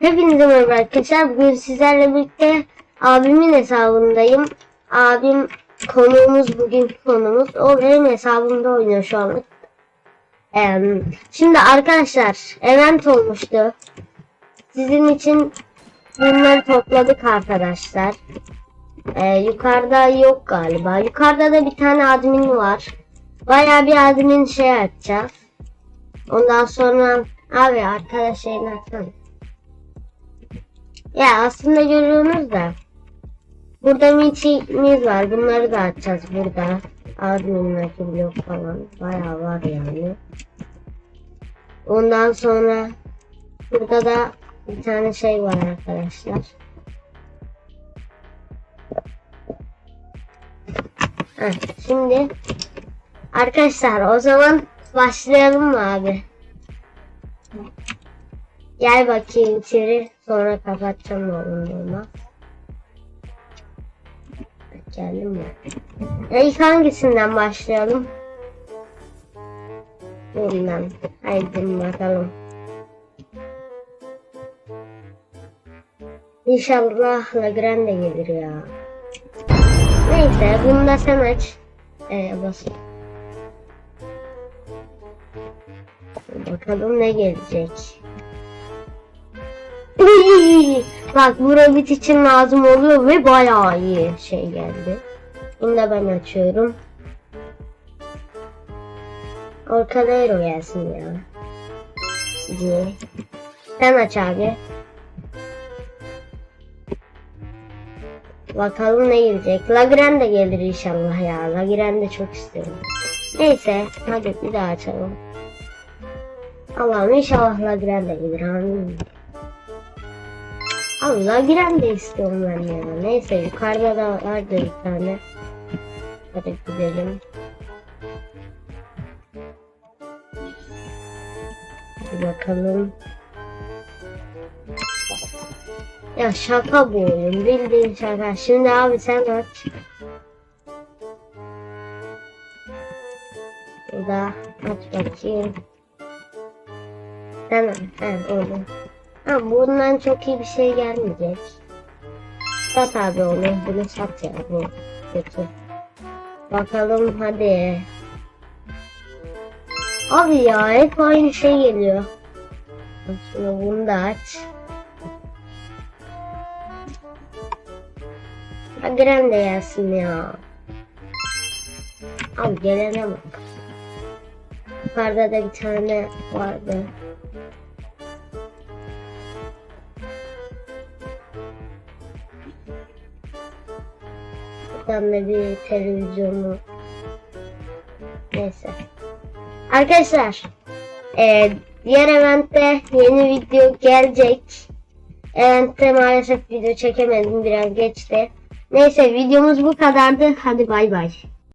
Hepinize merhaba arkadaşlar. Bugün sizlerle birlikte abimin hesabındayım. Abim konuğumuz bugün konumuz. O benim hesabımda oynuyor şu anlık. Ee, şimdi arkadaşlar event olmuştu. Sizin için bunları topladık arkadaşlar. Ee, yukarıda yok galiba. Yukarıda da bir tane admin var. Bayağı bir admin şey açacağız. Ondan sonra abi arkadaş şeyini açsana. Ya aslında görüyorsunuz da burada miçimiz var. Bunları da açacağız burada. Admin'deki blok falan. Bayağı var yani. Ondan sonra burada da bir tane şey var arkadaşlar. Heh, şimdi arkadaşlar o zaman başlayalım mı abi? Gel bakayım içeri. Sonra kapatacağım oğlum Geldim mi? E, ilk hangisinden başlayalım? Bundan. Haydi bakalım. İnşallah Legrand de gelir ya. Neyse bunu da sen aç. Ee, basın. Bakalım ne gelecek. Bak bu rabbit için lazım oluyor ve bayağı iyi şey geldi. Bunu da ben açıyorum. Orkadero gelsin ya. İyi. Sen aç abi. Bakalım ne gelecek. Lagren de gelir inşallah ya. Lagren de çok istiyorum. Neyse hadi bir daha açalım. Allah'ım inşallah Lagren de gelir. Amin. Allah giren de istiyorum ben ya. Neyse yukarıda da vardı bir tane. Hadi gidelim. Bir bakalım. Ya şaka bu oyun. Bildiğin şaka. Şimdi abi sen aç. Burada aç bakayım. Sen aç. Ha, Ha, bundan çok iyi bir şey gelmeyecek. Sat abi onu. Bunu sat ya. Bu kötü. Bakalım hadi. Abi ya hep aynı şey geliyor. Şimdi bunu da aç. Ha Gren de gelsin ya. Abi gelene bak. Yukarıda da bir tane vardı. Da bir televizyonu. Neyse. Arkadaşlar. E, diğer eventte yeni video gelecek. Eventte maalesef video çekemedim. Biraz geçti. Neyse videomuz bu kadardı. Hadi bay bay.